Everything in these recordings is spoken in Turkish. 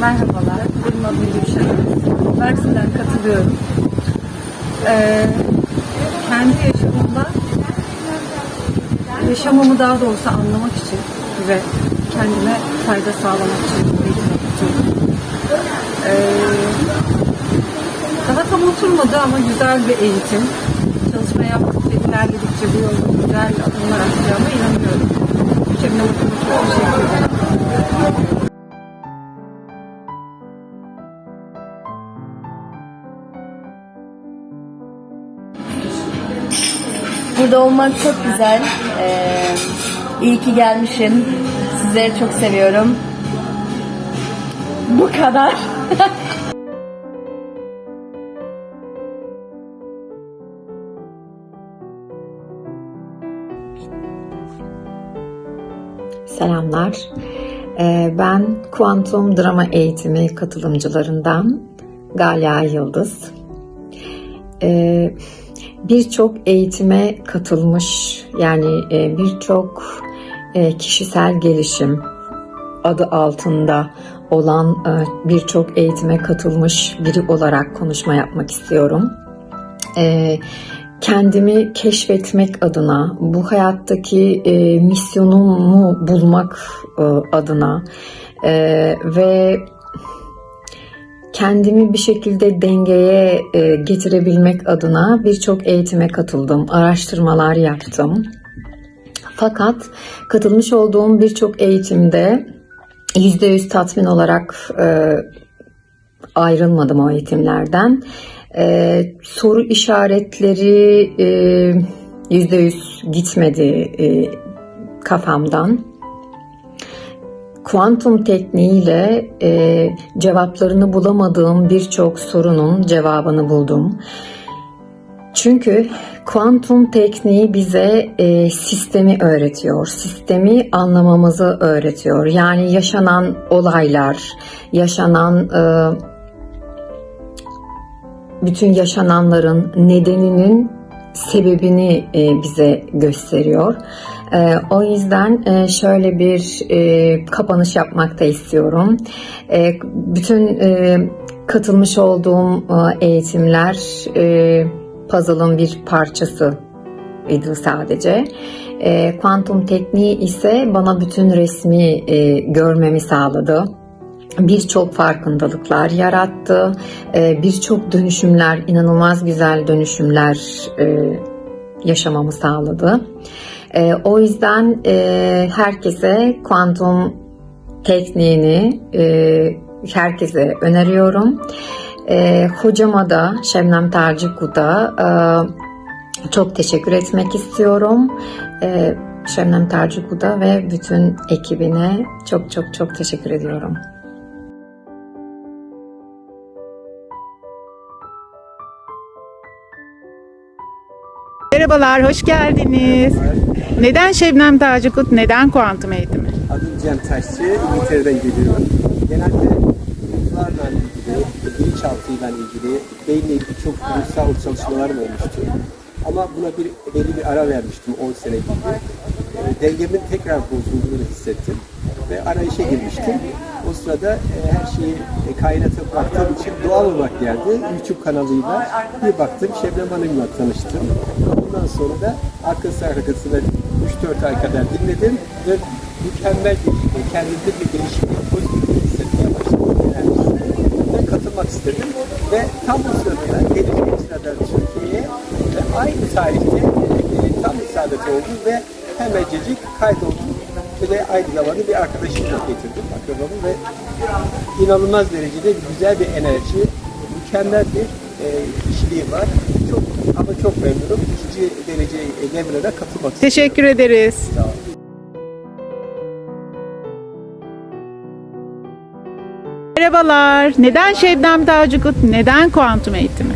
Merhabalar, benim adım Gülşen. Mersin'den katılıyorum. Ee, kendi yaşamımda, yaşamamı daha doğrusu anlamak için ve kendime fayda sağlamak için eğitime katılıyorum. Ee, daha tam oturmadı ama güzel bir eğitim. Çalışma yaptıkça, ilerledikçe bu yolda güzel adımlar atacağıma inanıyorum. Hanım'a çok teşekkür ederim. Burada olmak çok güzel. Ee, iyi ki gelmişim. Sizleri çok seviyorum. Bu kadar. Selamlar. Ee, Ben kuantum drama eğitimi katılımcılarından Galia Yıldız. Ee, Birçok eğitime katılmış, yani e, birçok e, kişisel gelişim adı altında olan e, birçok eğitime katılmış biri olarak konuşma yapmak istiyorum. Kendimi keşfetmek adına, bu hayattaki misyonumu bulmak adına ve kendimi bir şekilde dengeye e, getirebilmek adına birçok eğitime katıldım, araştırmalar yaptım. Fakat katılmış olduğum birçok eğitimde %100 tatmin olarak e, ayrılmadım o eğitimlerden. Ee, soru işaretleri e, yüzde yüz gitmedi e, kafamdan. Kuantum tekniğiyle e, cevaplarını bulamadığım birçok sorunun cevabını buldum. Çünkü kuantum tekniği bize e, sistemi öğretiyor, sistemi anlamamızı öğretiyor. Yani yaşanan olaylar, yaşanan e, bütün yaşananların nedeninin sebebini e, bize gösteriyor. E, o yüzden e, şöyle bir e, kapanış yapmak da istiyorum. E, bütün e, katılmış olduğum e, eğitimler e, puzzle'ın bir parçası idi sadece. E, kuantum tekniği ise bana bütün resmi e, görmemi sağladı birçok farkındalıklar yarattı, Ee, birçok dönüşümler, inanılmaz güzel dönüşümler e, yaşamamı sağladı. Ee, O yüzden e, herkese kuantum tekniğini e, herkese öneriyorum. Ee, Hocama da Şebnem Terciku'da e, çok teşekkür etmek istiyorum. Ee, Şebnem Terciku'da ve bütün ekibine çok çok çok teşekkür ediyorum. Merhabalar, hoş geldiniz. Neden Şebnem Tacikut, neden kuantum eğitimi? Adım Cem Taşçı, İngiltere'den geliyorum. Genelde duygularla ilgili, bilinçaltıyla ilgili, beyinle ilgili çok duygusal çalışmalarım olmuştu. Ama buna bir belli bir ara vermiştim 10 sene gibi. E, dengemin tekrar bozulduğunu hissettim ve arayışa girmiştim. O sırada e, her şeyi e, kainata bıraktığım için doğal olarak geldi. YouTube kanalıyla bir baktım Şebnem Hanım'la tanıştım. Ondan sonra da arkası arkasına 3-4 ay kadar dinledim ve mükemmel bir, kendimde bir değişiklik, pozitif bir hissetmeye başladım. Ve katılmak istedim. Ve tam bu sırada geleceğim sırada Türkiye'ye ve aynı tarihte e, tam isabet oldu ve hemencecik kaydoldum. Ve aynı zamanda bir arkadaşımla getirdim, akrabamı ve inanılmaz derecede güzel bir enerji, mükemmel bir e, kişiliği var. Çok ama çok memnunum. İkinci derece Demir'e katılmak istiyorum. Teşekkür ederiz. Sağ olun. Merhabalar, neden Şebnem Tacikut, neden kuantum eğitimi?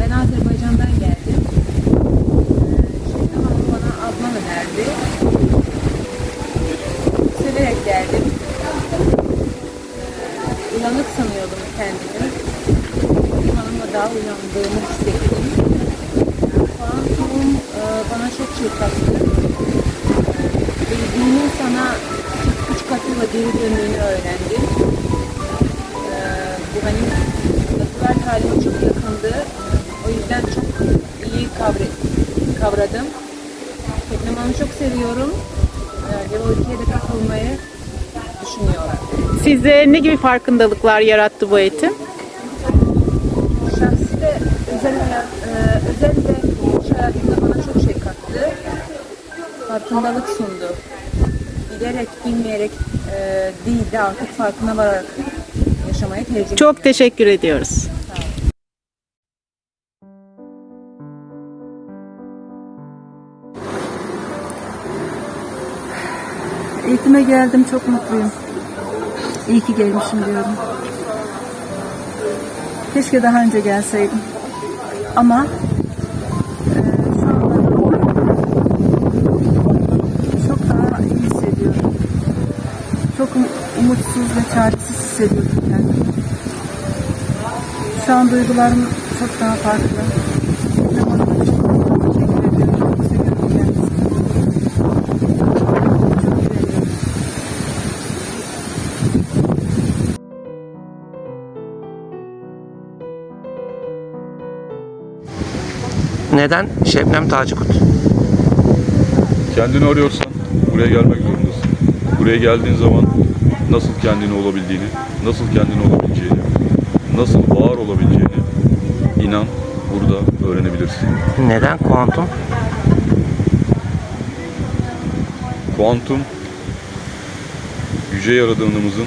Ben Azerbaycan'dan geldim. Ee, Şebnem Hanım bana Adnan önerdi. Severek geldim. Ee, Uyanık sanıyordum kendimi. Daha uyandığımı hissettim. Kuantum e, bana çok şey kattı. Bildiğinin sana üç katıyla geri döndüğünü öğrendim. halime çok yakındı. O yüzden çok iyi kavra kavradım. Şebnem Hanım'ı çok seviyorum. Ee, Level 2'ye de katılmayı düşünüyorum. Size ne gibi farkındalıklar yarattı bu eğitim? E, özel ve iş hayatında bana çok şey kattı. Farkındalık sundu. Bilerek, bilmeyerek e, değil de artık farkına vararak yaşamayı tercih ediyorum. Çok teşekkür ediyoruz. Eğitime geldim çok mutluyum. İyi ki gelmişim diyorum. Keşke daha önce gelseydim. Ama e, şu anda çok daha iyi hissediyorum. Çok um- umutsuz ve çaresiz hissediyorum kendimi. Şu an duygularım çok daha farklı. Neden Şebnem Tacikut? Kendini arıyorsan buraya gelmek zorundasın. Buraya geldiğin zaman nasıl kendini olabildiğini, nasıl kendini olabileceğini, nasıl var olabileceğini inan burada öğrenebilirsin. Neden kuantum? Kuantum yüce yaradanımızın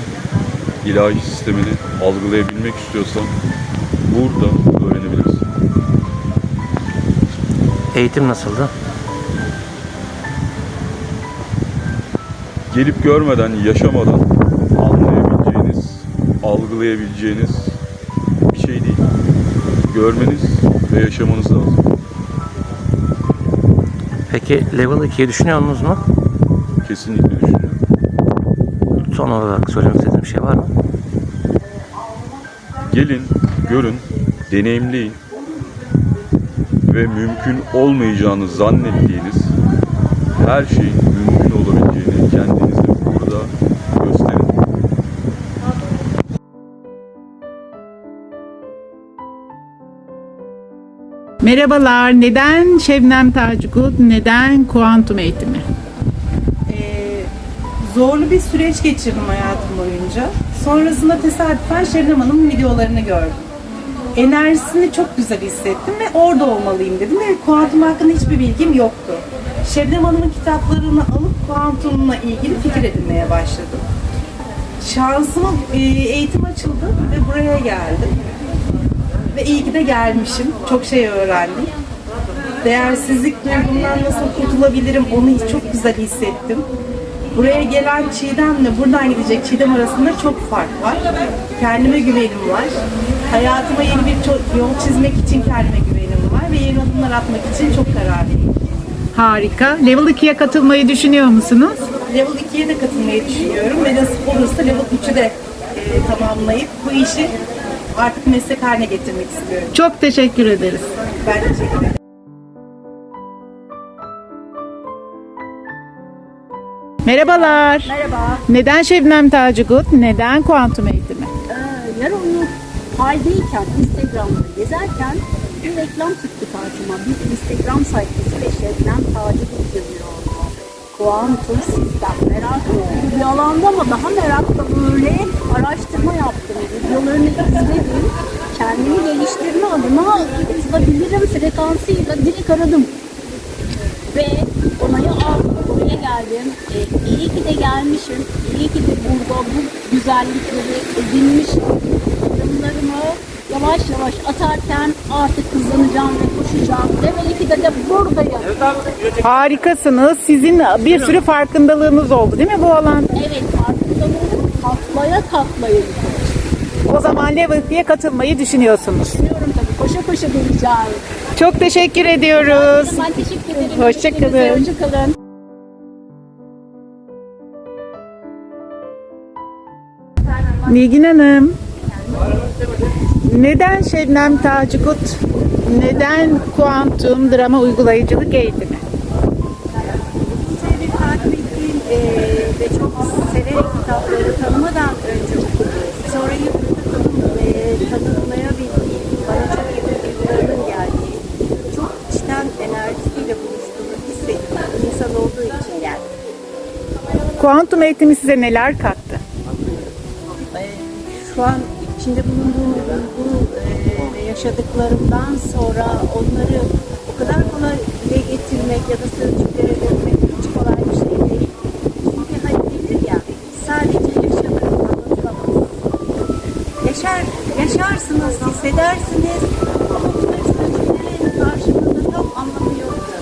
ilahi sistemini algılayabilmek istiyorsan burada öğrenebilirsin. Eğitim nasıldı? gelip görmeden, yaşamadan anlayabileceğiniz, algılayabileceğiniz bir şey değil. Görmeniz ve yaşamanız lazım. Peki level 2'yi düşünüyor musunuz mu? Kesinlikle düşünüyorum. Son olarak söylemek istediğim bir şey var mı? Gelin, görün, deneyimleyin ve mümkün olmayacağını zannettiğiniz her şeyin Merhabalar. Neden Şebnem Tacikut? Neden kuantum eğitimi? Ee, zorlu bir süreç geçirdim hayatım boyunca. Sonrasında tesadüfen Şebnem Hanım'ın videolarını gördüm. Enerjisini çok güzel hissettim ve orada olmalıyım dedim ve kuantum hakkında hiçbir bilgim yoktu. Şebnem Hanım'ın kitaplarını alıp kuantumla ilgili fikir edinmeye başladım. Şansıma e, eğitim açıldı ve buraya geldim. Ve iyi ki de gelmişim. Çok şey öğrendim değersizlik duygumundan nasıl kurtulabilirim onu çok güzel hissettim. Buraya gelen Çiğdem'le buradan gidecek Çiğdem arasında çok fark var. Kendime güvenim var. Hayatıma yeni bir yol çizmek için kendime güvenim var ve yeni adımlar atmak için çok kararlıyım. Harika. Level 2'ye katılmayı düşünüyor musunuz? Level 2'ye de katılmayı düşünüyorum ve nasip olursa Level 3'ü de e, tamamlayıp bu işi artık meslek haline getirmek istiyorum. Çok teşekkür ederiz. Ben teşekkür ederim. Merhabalar. Merhaba. Neden Şebnem Tacikut? Neden kuantum eğitimi? Ee, yarın haldeyken Instagram'da gezerken bir reklam çıktı karşıma. Bir Instagram sayfası ve Şebnem Tacikut yazıyordu. Kuantum sistem. Merak ettim bir alanda ama daha merakla böyle araştırma yaptım. Videolarını izledim. Kendimi geliştirme adına katılabilirim frekansıyla direkt aradım. Ve onayı aldım, buraya geldim. E, iyi ki de gelmişim. İyi ki de burada bu güzellikleri edinmişim. Adımlarımı yavaş yavaş atarken artık hızlanacağım ve koşacağım. Level 2'de de buradayım. Harikasınız. Sizin bir sürü farkındalığınız oldu değil mi bu alan? Evet farkındalığım katlaya katlaya. O zaman Level 2'ye katılmayı düşünüyorsunuz. Düşünüyorum tabii koşa koşa geleceğim. Çok teşekkür ediyoruz. Ben teşekkür ederim. Hoşça kalın. Hepinize Hoşça kalın. Nilgün Hanım. Neden Şebnem Tacikut? Neden kuantum drama uygulayıcılık eğitimi? Seni takip ettiğim e, ve çok severek kitapları tanımadan önce okudum. Sonra yıkıldım ve tanımlayabildiğim, bana çok yakın duygularının geldiği, çok içten enerjisiyle buluştuğunu hissettiğim insan olduğu için geldim. Kuantum eğitimi size neler kattı? E, şu an içinde bulunduğum duygu e, yaşadıklarımdan sonra onları o kadar kolay dile getirmek ya da sözcüklere dökmek hiç kolay bir şey değil. Çünkü hani denir ya sadece yaşanır anlatılamaz. Yaşar, yaşarsınız, hissedersiniz ama bunların sözcüklerin karşılığında tam anlamı yoktur.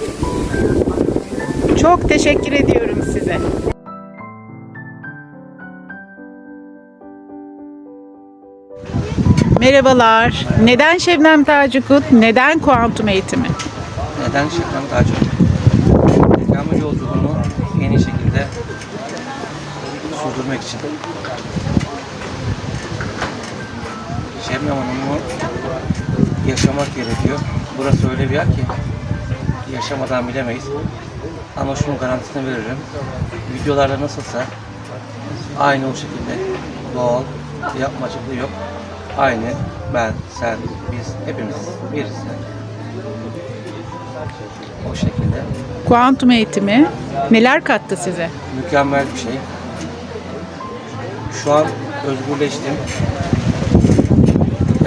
Çok teşekkür ediyorum size. Merhabalar. Neden Şebnem Tacikut? Neden kuantum eğitimi? Neden Şebnem Tacı? Yaşam yolculuğunu yeni şekilde sürdürmek için. Şebnem Hanım'ı yaşamak gerekiyor. Burası öyle bir yer ki yaşamadan bilemeyiz. Ama şunun garantisini veririm. Videolarda nasılsa aynı o şekilde doğal, yapmacıklığı yok. Aynı ben, sen, biz hepimiz biriz. O şekilde Kuantum eğitimi neler kattı size? mükemmel bir şey. Şu an özgürleştim.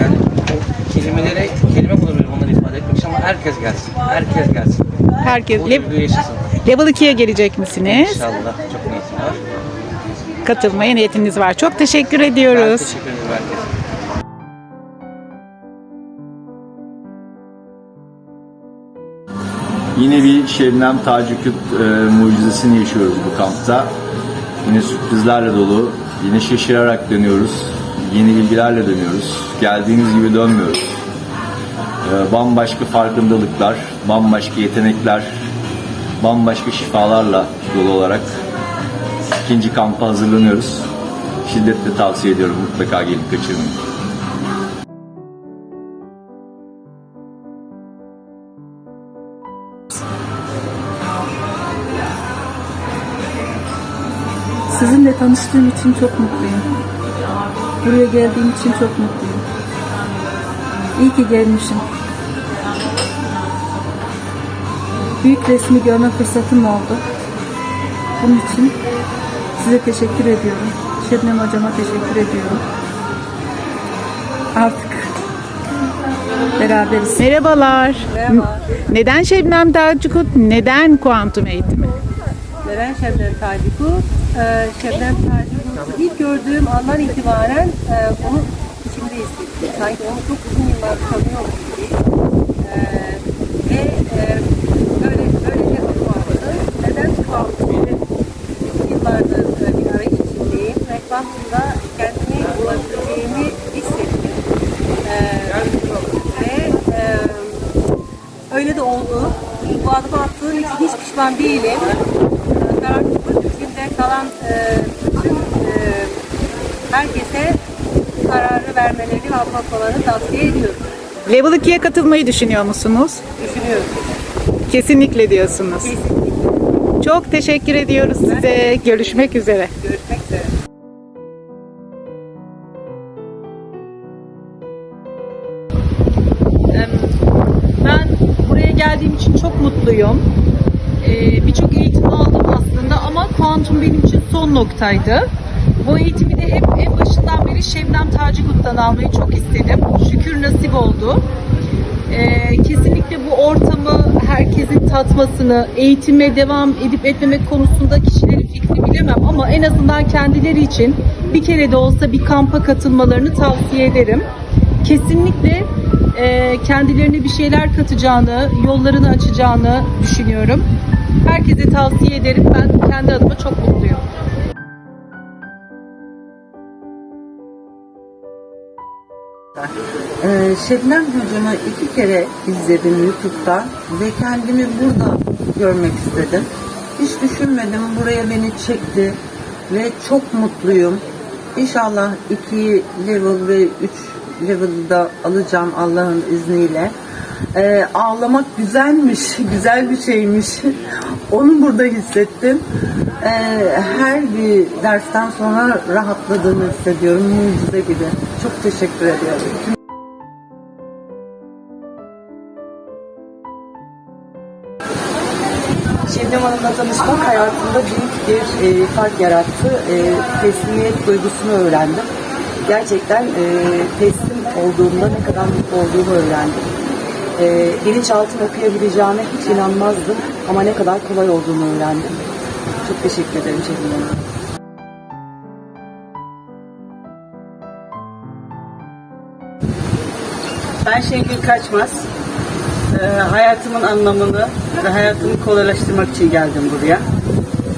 Yani o kelimelere kelime bulamıyorum onları ifade etmek için ama herkes gelsin. Herkes gelsin. Herkes Bu lev- yaşasın. level 2'ye gelecek misiniz? İnşallah. Çok niyetim var. Katılmaya niyetiniz var. Çok teşekkür Ben ediyoruz. teşekkür ederim herkese. Yine bir Şebnem Tacikut e, mucizesini yaşıyoruz bu kampta. Yine sürprizlerle dolu, yine şaşırarak dönüyoruz. Yeni bilgilerle dönüyoruz. Geldiğimiz gibi dönmüyoruz. E, bambaşka farkındalıklar, bambaşka yetenekler, bambaşka şifalarla dolu olarak ikinci kampa hazırlanıyoruz. Şiddetle tavsiye ediyorum. Mutlaka gelip kaçırmayın. Sizinle tanıştığım için çok mutluyum. Buraya geldiğim için çok mutluyum. İyi ki gelmişim. Büyük resmi görme fırsatım oldu. Bunun için size teşekkür ediyorum. Şebnem hocama teşekkür ediyorum. Artık beraberiz. Merhabalar. Neden Şebnem Tacikut? Neden kuantum eğitimi? Neden Şebnem Tacikut? Ee, Şebnem Tacikut'u ilk gördüğüm andan itibaren e, onu içimde hissettim. Sanki onu çok uzun yıllar tanıyormuş gibi. Ee, ve e, böyle böylece adım attı. Neden kuantum? Yıllardır e, bir arayış içindeyim kuantumda kendimi bulabileceğimi hissettim. Ve e, öyle de oldu. Bu adımı attığım için hiç pişman değilim. Karanlık içinde kalan e, bütün e, herkese kararı vermeleri ve atlatmalarını tavsiye ediyorum. Level 2'ye katılmayı düşünüyor musunuz? Düşünüyorum. Kesinlikle diyorsunuz. Kesinlikle. Çok teşekkür ediyoruz size. Görüşmek üzere. Görüşmek üzere. Ben buraya geldiğim için çok mutluyum. Ee, Birçok eğitim aldım aslında ama kuantum benim için son noktaydı. Bu eğitimi de hep en başından beri Şebnem Tacikut'tan almayı çok istedim. Şükür nasip oldu. Ee, kesinlikle bu ortamı herkesin tatmasını, eğitime devam edip etmemek konusunda kişilerin fikrini bilemem ama en azından kendileri için bir kere de olsa bir kampa katılmalarını tavsiye ederim. Kesinlikle e, kendilerine bir şeyler katacağını, yollarını açacağını düşünüyorum. Herkese tavsiye ederim. Ben kendi adıma çok mutluyum. Ee, Şebnem hocamı iki kere izledim YouTube'da ve kendimi burada görmek istedim. Hiç düşünmedim buraya beni çekti ve çok mutluyum. İnşallah iki level ve üç level'da alacağım Allah'ın izniyle. Ee, ağlamak güzelmiş, güzel bir şeymiş. Onu burada hissettim. Ee, her bir dersten sonra rahatladığımı hissediyorum, mucize gibi. Çok teşekkür ediyorum. Şebnem Hanım'la tanışmak hayatımda büyük bir e, fark yarattı. E, teslimiyet duygusunu öğrendim. Gerçekten e, teslim olduğumda ne kadar mutlu olduğumu öğrendim. E, bilinçaltını okuyabileceğime hiç inanmazdım ama ne kadar kolay olduğunu öğrendim. Çok teşekkür ederim Şebnem Hanım. Ben Şengül Kaçmaz. Ee, hayatımın anlamını ve hayatımı kolaylaştırmak için geldim buraya.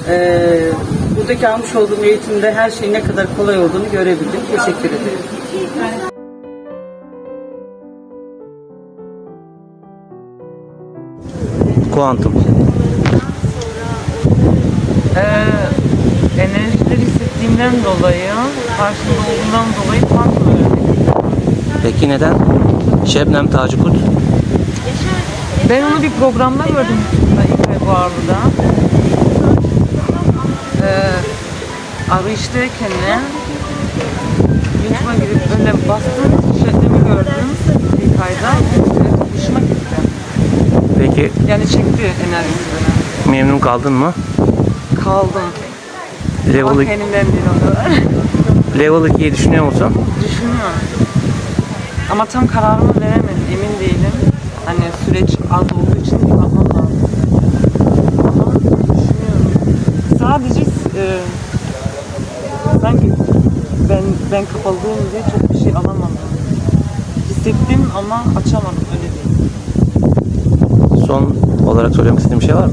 Ee, buradaki almış olduğum eğitimde her şeyin ne kadar kolay olduğunu görebildim. Teşekkür ederim. Kuantum. Ee, enerjileri hissettiğimden dolayı, karşımda olduğundan dolayı kuantum öğrenmek Peki neden? Şebnem Tacikut. Ben onu bir programda gördüm İlkay Boğarlı'da. Ee, arayıştayken de YouTube'a girip öyle bastım, Şebnem'i gördüm İlkay'da. Hoşuma gitti. Peki Yani çekti enerjisi beni. memnun kaldın mı? Kaldım. Level, Ama kendimden değil o kadar. level 2'yi düşünüyor musun? Düşünüyorum. Ama tam kararımı veremedim, emin değilim. Hani süreç az olduğu için bir bakmam lazım. Ama düşünüyorum. Sadece e, sanki ben ben kapalıyım diye çok bir şey alamadım. Hissettim ama açamadım öyle değil. Son olarak söylemek istediğin bir şey var mı?